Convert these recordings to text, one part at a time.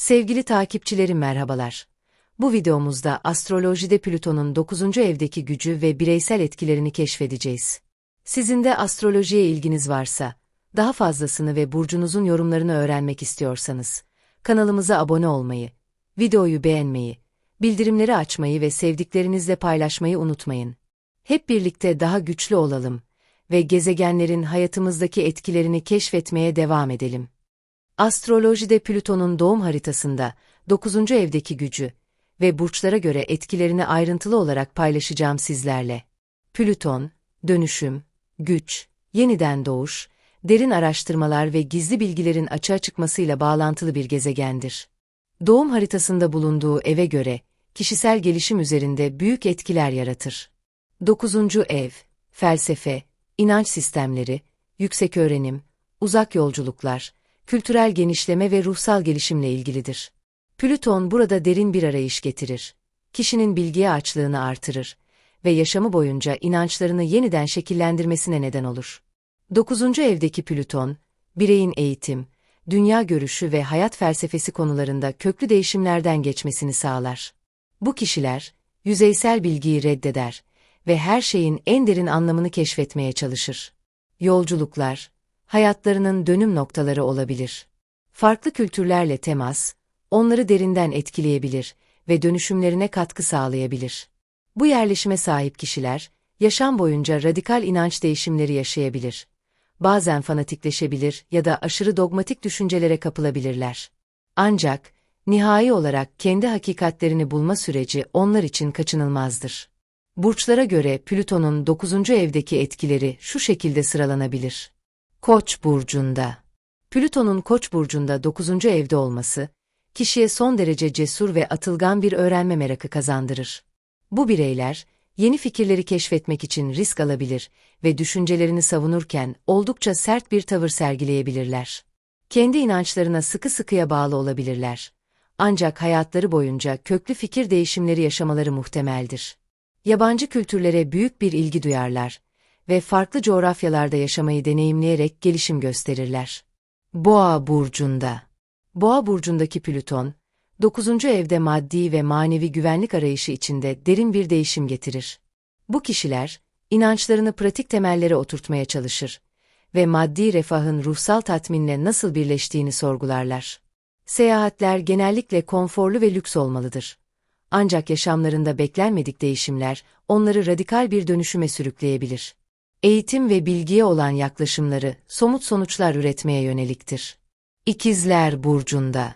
Sevgili takipçilerim merhabalar. Bu videomuzda astrolojide Plüton'un 9. evdeki gücü ve bireysel etkilerini keşfedeceğiz. Sizin de astrolojiye ilginiz varsa, daha fazlasını ve burcunuzun yorumlarını öğrenmek istiyorsanız, kanalımıza abone olmayı, videoyu beğenmeyi, bildirimleri açmayı ve sevdiklerinizle paylaşmayı unutmayın. Hep birlikte daha güçlü olalım ve gezegenlerin hayatımızdaki etkilerini keşfetmeye devam edelim. Astrolojide Plüton'un doğum haritasında 9. evdeki gücü ve burçlara göre etkilerini ayrıntılı olarak paylaşacağım sizlerle. Plüton, dönüşüm, güç, yeniden doğuş, derin araştırmalar ve gizli bilgilerin açığa çıkmasıyla bağlantılı bir gezegendir. Doğum haritasında bulunduğu eve göre kişisel gelişim üzerinde büyük etkiler yaratır. 9. ev, felsefe, inanç sistemleri, yüksek öğrenim, uzak yolculuklar, kültürel genişleme ve ruhsal gelişimle ilgilidir. Plüton burada derin bir arayış getirir. Kişinin bilgiye açlığını artırır ve yaşamı boyunca inançlarını yeniden şekillendirmesine neden olur. 9. evdeki Plüton, bireyin eğitim, dünya görüşü ve hayat felsefesi konularında köklü değişimlerden geçmesini sağlar. Bu kişiler, yüzeysel bilgiyi reddeder ve her şeyin en derin anlamını keşfetmeye çalışır. Yolculuklar, hayatlarının dönüm noktaları olabilir. Farklı kültürlerle temas, onları derinden etkileyebilir ve dönüşümlerine katkı sağlayabilir. Bu yerleşime sahip kişiler, yaşam boyunca radikal inanç değişimleri yaşayabilir. Bazen fanatikleşebilir ya da aşırı dogmatik düşüncelere kapılabilirler. Ancak, nihai olarak kendi hakikatlerini bulma süreci onlar için kaçınılmazdır. Burçlara göre Plüton'un 9. evdeki etkileri şu şekilde sıralanabilir. Koç burcunda. Plüton'un Koç burcunda 9. evde olması, kişiye son derece cesur ve atılgan bir öğrenme merakı kazandırır. Bu bireyler, yeni fikirleri keşfetmek için risk alabilir ve düşüncelerini savunurken oldukça sert bir tavır sergileyebilirler. Kendi inançlarına sıkı sıkıya bağlı olabilirler. Ancak hayatları boyunca köklü fikir değişimleri yaşamaları muhtemeldir. Yabancı kültürlere büyük bir ilgi duyarlar ve farklı coğrafyalarda yaşamayı deneyimleyerek gelişim gösterirler. Boğa burcunda. Boğa burcundaki Plüton, 9. evde maddi ve manevi güvenlik arayışı içinde derin bir değişim getirir. Bu kişiler, inançlarını pratik temellere oturtmaya çalışır ve maddi refahın ruhsal tatminle nasıl birleştiğini sorgularlar. Seyahatler genellikle konforlu ve lüks olmalıdır. Ancak yaşamlarında beklenmedik değişimler onları radikal bir dönüşüme sürükleyebilir. Eğitim ve bilgiye olan yaklaşımları somut sonuçlar üretmeye yöneliktir. İkizler Burcu'nda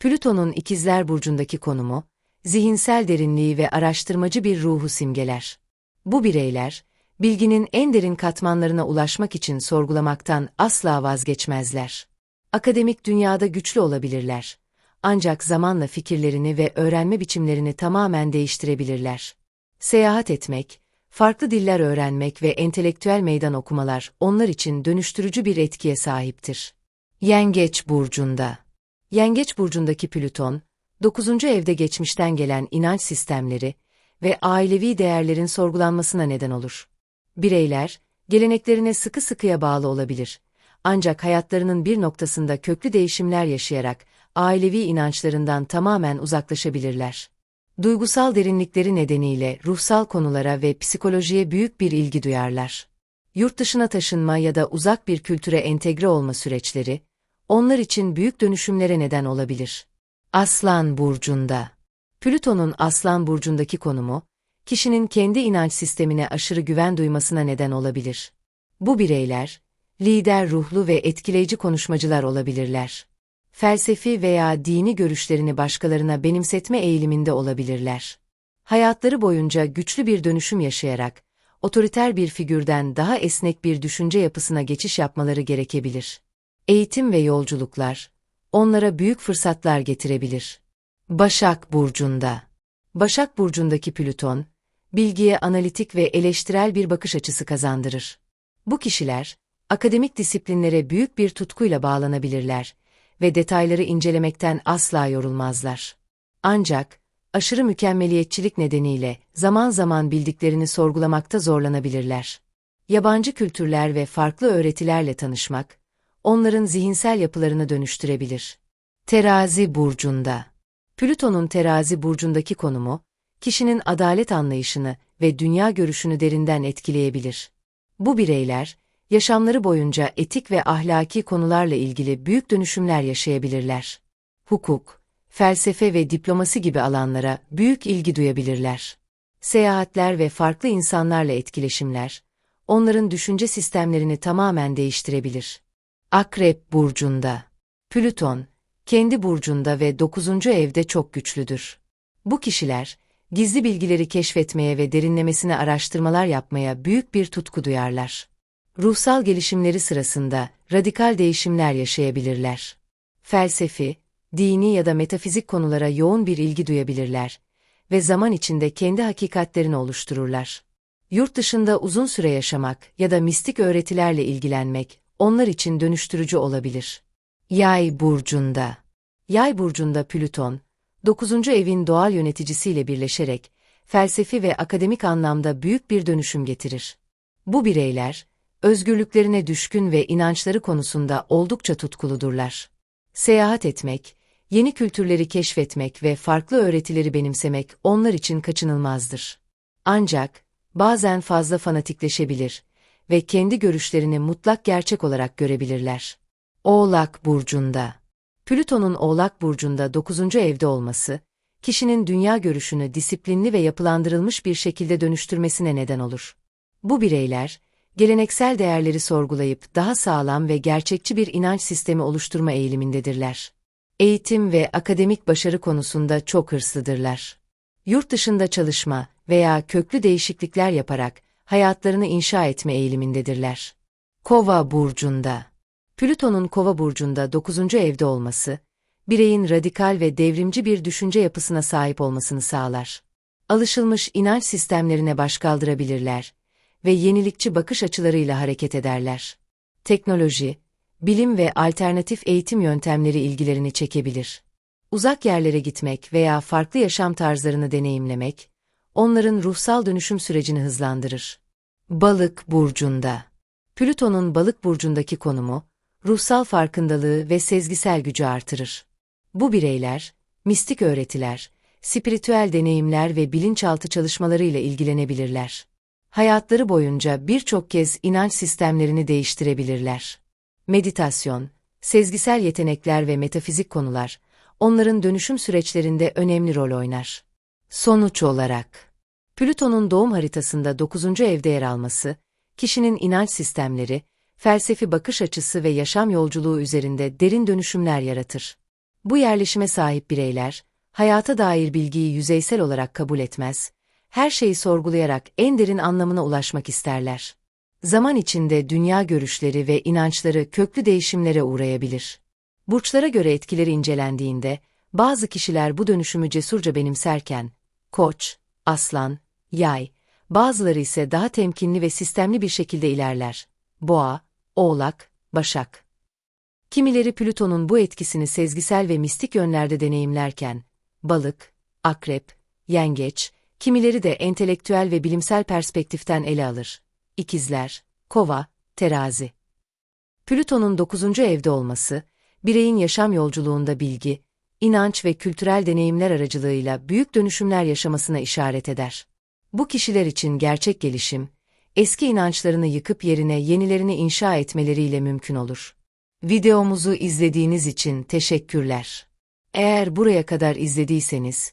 Plüton'un İkizler Burcu'ndaki konumu, zihinsel derinliği ve araştırmacı bir ruhu simgeler. Bu bireyler, bilginin en derin katmanlarına ulaşmak için sorgulamaktan asla vazgeçmezler. Akademik dünyada güçlü olabilirler. Ancak zamanla fikirlerini ve öğrenme biçimlerini tamamen değiştirebilirler. Seyahat etmek, farklı diller öğrenmek ve entelektüel meydan okumalar onlar için dönüştürücü bir etkiye sahiptir. Yengeç burcunda. Yengeç burcundaki Plüton, 9. evde geçmişten gelen inanç sistemleri ve ailevi değerlerin sorgulanmasına neden olur. Bireyler, geleneklerine sıkı sıkıya bağlı olabilir. Ancak hayatlarının bir noktasında köklü değişimler yaşayarak ailevi inançlarından tamamen uzaklaşabilirler. Duygusal derinlikleri nedeniyle ruhsal konulara ve psikolojiye büyük bir ilgi duyarlar. Yurt dışına taşınma ya da uzak bir kültüre entegre olma süreçleri, onlar için büyük dönüşümlere neden olabilir. Aslan Burcu'nda Plüton'un Aslan Burcu'ndaki konumu, kişinin kendi inanç sistemine aşırı güven duymasına neden olabilir. Bu bireyler, lider ruhlu ve etkileyici konuşmacılar olabilirler. Felsefi veya dini görüşlerini başkalarına benimsetme eğiliminde olabilirler. Hayatları boyunca güçlü bir dönüşüm yaşayarak, otoriter bir figürden daha esnek bir düşünce yapısına geçiş yapmaları gerekebilir. Eğitim ve yolculuklar, onlara büyük fırsatlar getirebilir. Başak Burcu'nda Başak Burcu'ndaki Plüton, bilgiye analitik ve eleştirel bir bakış açısı kazandırır. Bu kişiler, akademik disiplinlere büyük bir tutkuyla bağlanabilirler ve detayları incelemekten asla yorulmazlar. Ancak, aşırı mükemmeliyetçilik nedeniyle zaman zaman bildiklerini sorgulamakta zorlanabilirler. Yabancı kültürler ve farklı öğretilerle tanışmak, onların zihinsel yapılarını dönüştürebilir. Terazi burcunda. Plüton'un terazi burcundaki konumu, kişinin adalet anlayışını ve dünya görüşünü derinden etkileyebilir. Bu bireyler, yaşamları boyunca etik ve ahlaki konularla ilgili büyük dönüşümler yaşayabilirler. Hukuk, felsefe ve diplomasi gibi alanlara büyük ilgi duyabilirler. Seyahatler ve farklı insanlarla etkileşimler, onların düşünce sistemlerini tamamen değiştirebilir. Akrep burcunda. Plüton, kendi burcunda ve 9. evde çok güçlüdür. Bu kişiler, gizli bilgileri keşfetmeye ve derinlemesine araştırmalar yapmaya büyük bir tutku duyarlar. Ruhsal gelişimleri sırasında radikal değişimler yaşayabilirler. Felsefi, dini ya da metafizik konulara yoğun bir ilgi duyabilirler ve zaman içinde kendi hakikatlerini oluştururlar. Yurt dışında uzun süre yaşamak ya da mistik öğretilerle ilgilenmek onlar için dönüştürücü olabilir. Yay burcunda. Yay burcunda Plüton, 9. evin doğal yöneticisiyle birleşerek felsefi ve akademik anlamda büyük bir dönüşüm getirir. Bu bireyler özgürlüklerine düşkün ve inançları konusunda oldukça tutkuludurlar. Seyahat etmek, yeni kültürleri keşfetmek ve farklı öğretileri benimsemek onlar için kaçınılmazdır. Ancak bazen fazla fanatikleşebilir ve kendi görüşlerini mutlak gerçek olarak görebilirler. Oğlak burcunda. Plüton'un Oğlak burcunda 9. evde olması, kişinin dünya görüşünü disiplinli ve yapılandırılmış bir şekilde dönüştürmesine neden olur. Bu bireyler, geleneksel değerleri sorgulayıp daha sağlam ve gerçekçi bir inanç sistemi oluşturma eğilimindedirler. Eğitim ve akademik başarı konusunda çok hırslıdırlar. Yurt dışında çalışma veya köklü değişiklikler yaparak hayatlarını inşa etme eğilimindedirler. Kova burcunda Plüton'un Kova burcunda 9. evde olması, bireyin radikal ve devrimci bir düşünce yapısına sahip olmasını sağlar. Alışılmış inanç sistemlerine başkaldırabilirler ve yenilikçi bakış açılarıyla hareket ederler. Teknoloji, bilim ve alternatif eğitim yöntemleri ilgilerini çekebilir. Uzak yerlere gitmek veya farklı yaşam tarzlarını deneyimlemek, onların ruhsal dönüşüm sürecini hızlandırır. Balık burcunda. Plüton'un balık burcundaki konumu, ruhsal farkındalığı ve sezgisel gücü artırır. Bu bireyler, mistik öğretiler, spiritüel deneyimler ve bilinçaltı çalışmalarıyla ilgilenebilirler. Hayatları boyunca birçok kez inanç sistemlerini değiştirebilirler. Meditasyon, sezgisel yetenekler ve metafizik konular, onların dönüşüm süreçlerinde önemli rol oynar. Sonuç olarak, Plüton'un doğum haritasında 9. evde yer alması, kişinin inanç sistemleri, felsefi bakış açısı ve yaşam yolculuğu üzerinde derin dönüşümler yaratır. Bu yerleşime sahip bireyler, hayata dair bilgiyi yüzeysel olarak kabul etmez, her şeyi sorgulayarak en derin anlamına ulaşmak isterler. Zaman içinde dünya görüşleri ve inançları köklü değişimlere uğrayabilir. Burçlara göre etkileri incelendiğinde, bazı kişiler bu dönüşümü cesurca benimserken, koç, aslan, yay, bazıları ise daha temkinli ve sistemli bir şekilde ilerler. Boğa, Oğlak, Başak. Kimileri Plüton'un bu etkisini sezgisel ve mistik yönlerde deneyimlerken, balık, akrep, yengeç, kimileri de entelektüel ve bilimsel perspektiften ele alır. İkizler, kova, terazi. Plüton'un 9. evde olması, bireyin yaşam yolculuğunda bilgi, inanç ve kültürel deneyimler aracılığıyla büyük dönüşümler yaşamasına işaret eder. Bu kişiler için gerçek gelişim, eski inançlarını yıkıp yerine yenilerini inşa etmeleriyle mümkün olur. Videomuzu izlediğiniz için teşekkürler. Eğer buraya kadar izlediyseniz,